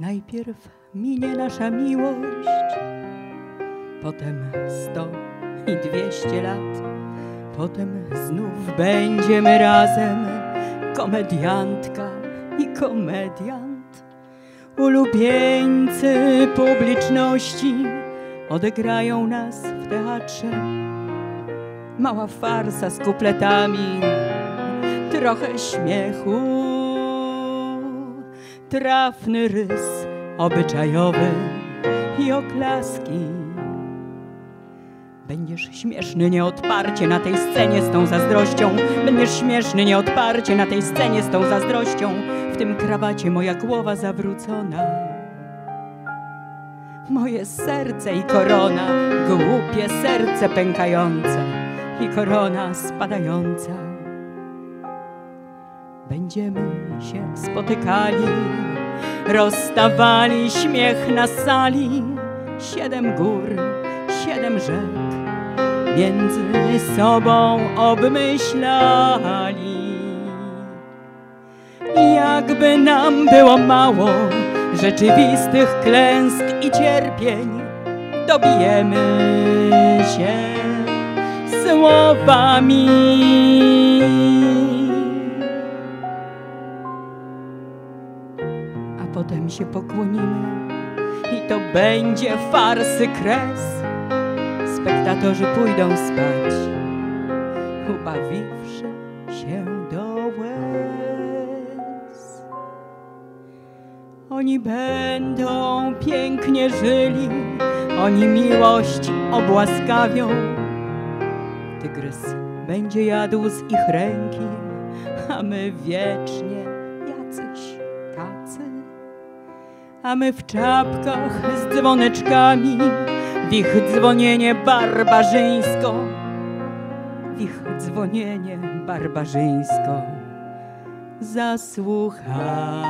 Najpierw minie nasza miłość, potem sto i dwieście lat, potem znów będziemy razem, komediantka i komediant. Ulubieńcy publiczności odegrają nas w teatrze. Mała farsa z kupletami, trochę śmiechu, trafny rys obyczajowy i oklaski. Będziesz śmieszny nieodparcie na tej scenie z tą zazdrością. Będziesz śmieszny nieodparcie na tej scenie z tą zazdrością. W tym krawacie moja głowa zawrócona. Moje serce i korona, głupie serce pękające i korona spadająca. Będziemy się spotykali, rozstawali śmiech na sali. Siedem gór, siedem rzek, między sobą obmyślali. Jakby nam było mało rzeczywistych klęsk i cierpień, dobijemy się słowami. Potem się pokłonimy i to będzie farsy kres. Spektatorzy pójdą spać, ubawiwszy się do łez. Oni będą pięknie żyli, oni miłość obłaskawią. Tygrys będzie jadł z ich ręki, a my wiecznie jacyś tacy. A my w czapkach z dzwoneczkami, w ich dzwonienie barbarzyńsko, w ich dzwonienie barbarzyńsko zasłuchamy.